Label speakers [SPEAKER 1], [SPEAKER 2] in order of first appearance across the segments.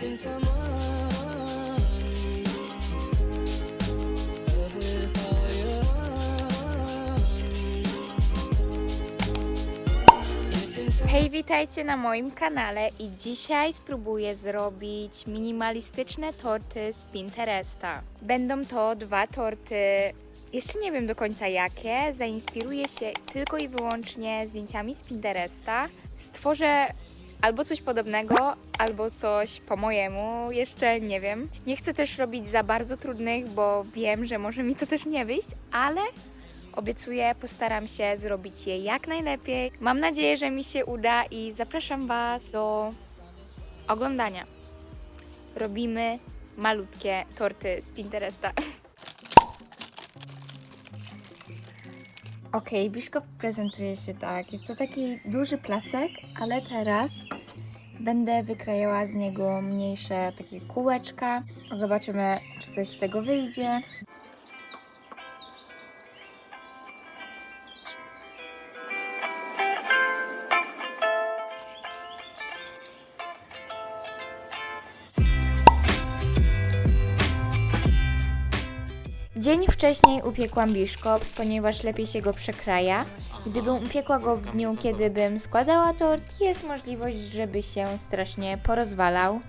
[SPEAKER 1] Hej, witajcie na moim kanale i dzisiaj spróbuję zrobić minimalistyczne torty z Pinteresta. Będą to dwa torty, jeszcze nie wiem do końca jakie, zainspiruję się tylko i wyłącznie zdjęciami z Pinteresta. Stworzę albo coś podobnego, albo coś po mojemu, jeszcze nie wiem. Nie chcę też robić za bardzo trudnych, bo wiem, że może mi to też nie wyjść, ale Obiecuję, postaram się zrobić je jak najlepiej. Mam nadzieję, że mi się uda i zapraszam Was do oglądania. Robimy malutkie torty z Pinteresta. Ok, biszkop prezentuje się tak. Jest to taki duży placek, ale teraz będę wykrajała z niego mniejsze takie kółeczka. Zobaczymy, czy coś z tego wyjdzie. Wcześniej upiekłam biszkopt, ponieważ lepiej się go przekraja. Gdybym upiekła go w dniu, kiedy bym składała tort, jest możliwość, żeby się strasznie porozwalał.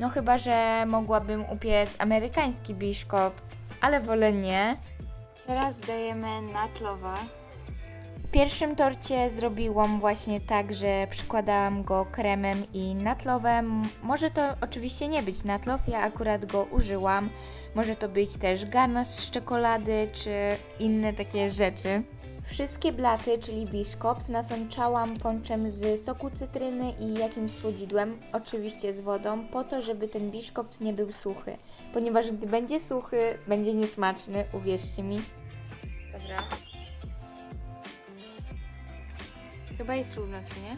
[SPEAKER 1] No chyba, że mogłabym upiec amerykański biszkopt, ale wolę nie. Teraz dajemy natlowa. W pierwszym torcie zrobiłam właśnie tak, że przykładałam go kremem i natlowem. Może to oczywiście nie być natlow, ja akurat go użyłam. Może to być też ganasz z czekolady czy inne takie rzeczy. Wszystkie blaty, czyli biszkopt, nasączałam ponczem z soku cytryny i jakimś słodzidłem, oczywiście z wodą, po to, żeby ten biszkopt nie był suchy. Ponieważ gdy będzie suchy, będzie niesmaczny, uwierzcie mi. Dobra. Chyba jest równo, czy nie?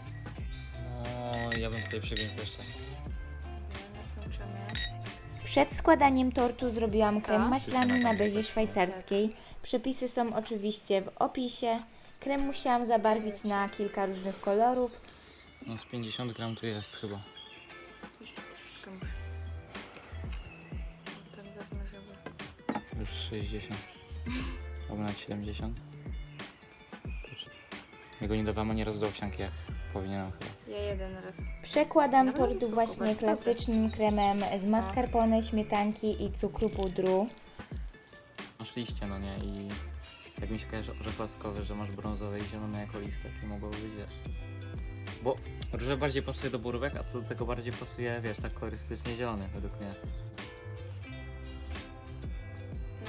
[SPEAKER 2] No, ja bym tutaj przegięł jeszcze.
[SPEAKER 1] Nasączamy. Przed składaniem tortu zrobiłam
[SPEAKER 3] Co?
[SPEAKER 1] krem maślany na bezie szwajcarskiej. Przepisy są oczywiście w opisie. Krem musiałam zabarwić na kilka różnych kolorów.
[SPEAKER 2] No z 50 gram tu jest chyba.
[SPEAKER 3] Jeszcze troszeczkę muszę. Tak wezmę, żeby...
[SPEAKER 2] Już 60. Albo nawet 70. Ja go nie dawałem ani razu do owsianki, jak powinienem chyba.
[SPEAKER 3] Ja jeden raz.
[SPEAKER 1] Przekładam
[SPEAKER 3] Nawet
[SPEAKER 1] tort właśnie
[SPEAKER 3] bardzo
[SPEAKER 1] klasycznym kremem z mascarpone, śmietanki i cukru pudru.
[SPEAKER 2] Masz liście, no nie? I tak mi się kojarzy orzech laskowy, że masz brązowe i zielone jako listek i mogłoby być, wiesz. Bo różowe bardziej pasuje do borówek, a co do tego bardziej pasuje, wiesz, tak kolorystycznie zielony według mnie.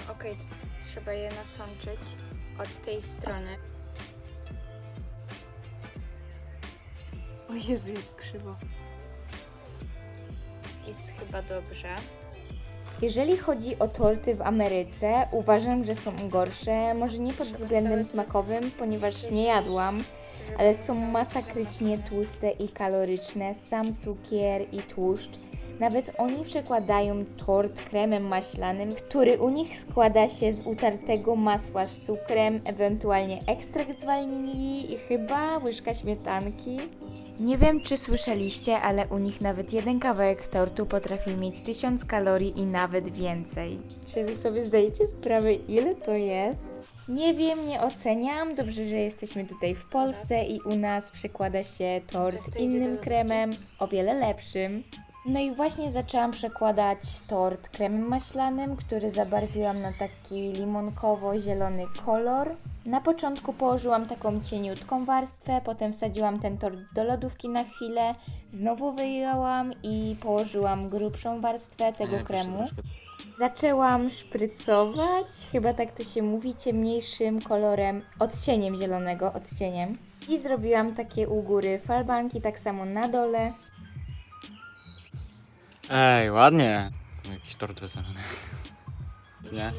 [SPEAKER 3] No okej, t- trzeba je nasączyć od tej strony. O Jezu, jak krzywo. Jest chyba dobrze.
[SPEAKER 1] Jeżeli chodzi o torty w Ameryce, uważam, że są gorsze. Może nie pod względem smakowym, ponieważ nie jadłam, ale są masakrycznie tłuste i kaloryczne. Sam cukier i tłuszcz. Nawet oni przekładają tort kremem maślanym, który u nich składa się z utartego masła z cukrem, ewentualnie ekstrakt z wanilii i chyba łyżka śmietanki. Nie wiem, czy słyszeliście, ale u nich nawet jeden kawałek tortu potrafi mieć 1000 kalorii i nawet więcej. Czy wy sobie zdajecie sprawę, ile to jest? Nie wiem, nie oceniam. Dobrze, że jesteśmy tutaj w Polsce i u nas przekłada się tort innym kremem, o wiele lepszym. No i właśnie zaczęłam przekładać tort kremem maślanym, który zabarwiłam na taki limonkowo-zielony kolor. Na początku położyłam taką cieniutką warstwę, potem wsadziłam ten tort do lodówki na chwilę, znowu wyjęłam i położyłam grubszą warstwę tego kremu. Zaczęłam szprycować, chyba tak to się mówi, ciemniejszym kolorem, odcieniem zielonego, odcieniem. I zrobiłam takie u góry falbanki, tak samo na dole.
[SPEAKER 2] Ej, ładnie. Jakiś tort weselny. Nie?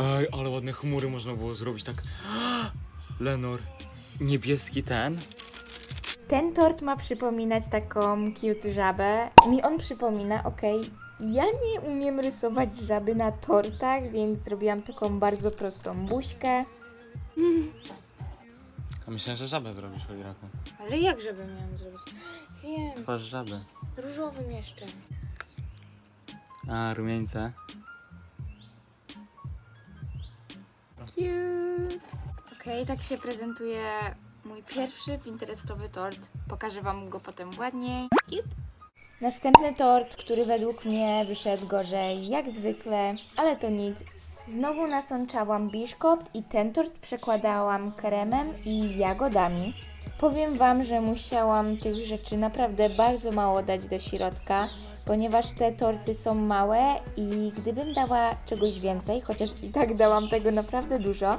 [SPEAKER 2] Ej, ale ładne chmury można było zrobić tak. Lenor. Niebieski ten.
[SPEAKER 1] Ten tort ma przypominać taką cute żabę. Mi on przypomina, okej. Ja nie umiem rysować żaby na tortach, więc zrobiłam taką bardzo prostą buźkę.
[SPEAKER 2] A myślałem, że żabę zrobisz, Chodiraku.
[SPEAKER 3] Ale jak żeby miałam zrobić? Wiem,
[SPEAKER 2] Twarz żaby.
[SPEAKER 3] różowym jeszcze.
[SPEAKER 2] A, rumieńce.
[SPEAKER 3] Cute. Okej, tak się prezentuje mój pierwszy pinterestowy tort. Pokażę wam go potem ładniej. Cute.
[SPEAKER 1] Następny tort, który według mnie wyszedł gorzej, jak zwykle, ale to nic. Znowu nasączałam biszkopt i ten tort przekładałam kremem i jagodami. Powiem Wam, że musiałam tych rzeczy naprawdę bardzo mało dać do środka, ponieważ te torty są małe i gdybym dała czegoś więcej, chociaż i tak dałam tego naprawdę dużo,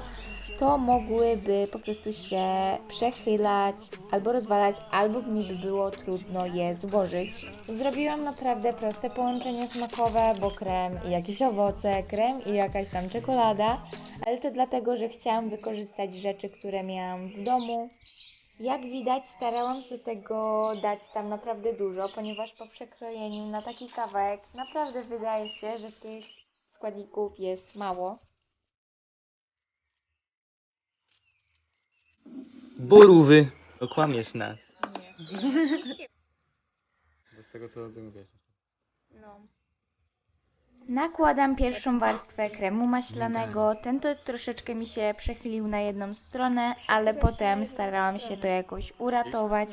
[SPEAKER 1] to mogłyby po prostu się przechylać albo rozwalać, albo mi by było trudno je złożyć. Zrobiłam naprawdę proste połączenie smakowe, bo krem i jakieś owoce, krem i jakaś tam czekolada, ale to dlatego, że chciałam wykorzystać rzeczy, które miałam w domu. Jak widać, starałam się tego dać tam naprawdę dużo, ponieważ po przekrojeniu na taki kawałek naprawdę wydaje się, że tych składników jest mało.
[SPEAKER 2] Borówy! Okłamiesz nas. Z tego co ty mówisz.
[SPEAKER 3] No.
[SPEAKER 1] Nakładam pierwszą warstwę kremu maślanego. Ten to troszeczkę mi się przechylił na jedną stronę, ale potem starałam się to jakoś uratować.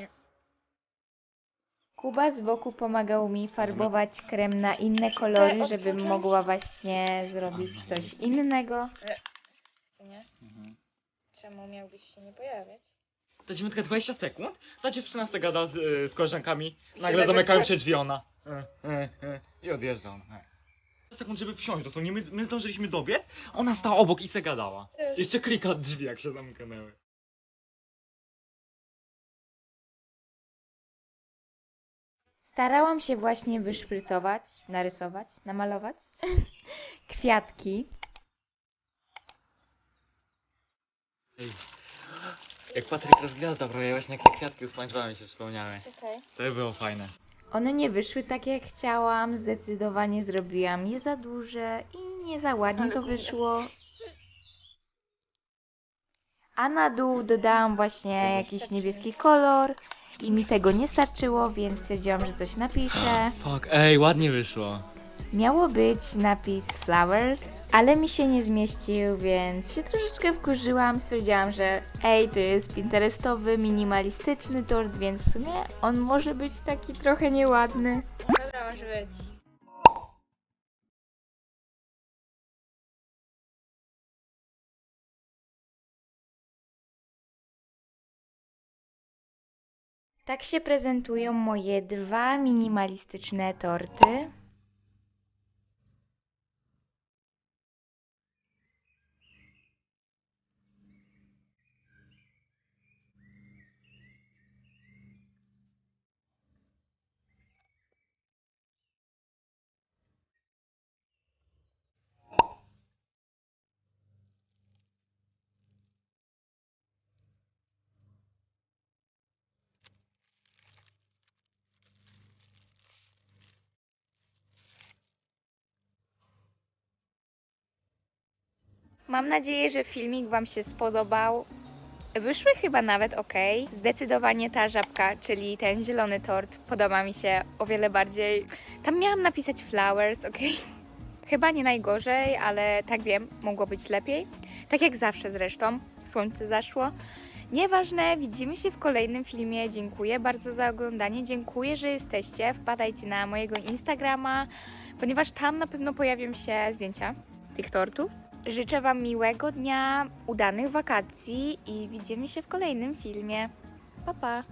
[SPEAKER 1] Kuba z boku pomagał mi farbować krem na inne kolory, żebym mogła właśnie zrobić coś innego.
[SPEAKER 3] Nie? Czemu miałbyś się nie pojawiać?
[SPEAKER 4] Ta dziewiątka 20 sekund, ta dziewczyna se gada z, y, z koleżankami, nagle zamykają się drzwi, ona e, e, e, i odjeżdża on. Sekund, żeby wsiąść dosłownie, my, my zdążyliśmy dobiec, ona stała obok i se gadała. Jeszcze klika drzwi, jak się zamknęły.
[SPEAKER 1] Starałam się właśnie wyszprycować, narysować, namalować kwiatki.
[SPEAKER 4] Jak Patryk rozgwiazda prawie właśnie jak te kwiatki z się przypomniały.
[SPEAKER 3] Okej.
[SPEAKER 4] To było fajne.
[SPEAKER 1] One nie wyszły tak jak chciałam, zdecydowanie zrobiłam je za duże i nie za ładnie to wyszło. A na dół dodałam właśnie jakiś niebieski kolor i mi tego nie starczyło, więc stwierdziłam, że coś napiszę.
[SPEAKER 2] Fuck, ej, ładnie wyszło.
[SPEAKER 1] Miało być napis flowers, ale mi się nie zmieścił, więc się troszeczkę wkurzyłam. Stwierdziłam, że ej, to jest pinterestowy, minimalistyczny tort, więc w sumie on może być taki trochę nieładny.
[SPEAKER 3] Dobra, może być.
[SPEAKER 1] Tak się prezentują moje dwa minimalistyczne torty. Mam nadzieję, że filmik Wam się spodobał. Wyszły chyba nawet ok. Zdecydowanie ta żabka, czyli ten zielony tort, podoba mi się o wiele bardziej. Tam miałam napisać flowers, ok? Chyba nie najgorzej, ale tak wiem, mogło być lepiej. Tak jak zawsze zresztą, słońce zaszło. Nieważne, widzimy się w kolejnym filmie. Dziękuję bardzo za oglądanie. Dziękuję, że jesteście. Wpadajcie na mojego Instagrama, ponieważ tam na pewno pojawią się zdjęcia tych tortów. Życzę Wam miłego dnia, udanych wakacji i widzimy się w kolejnym filmie. Pa, pa!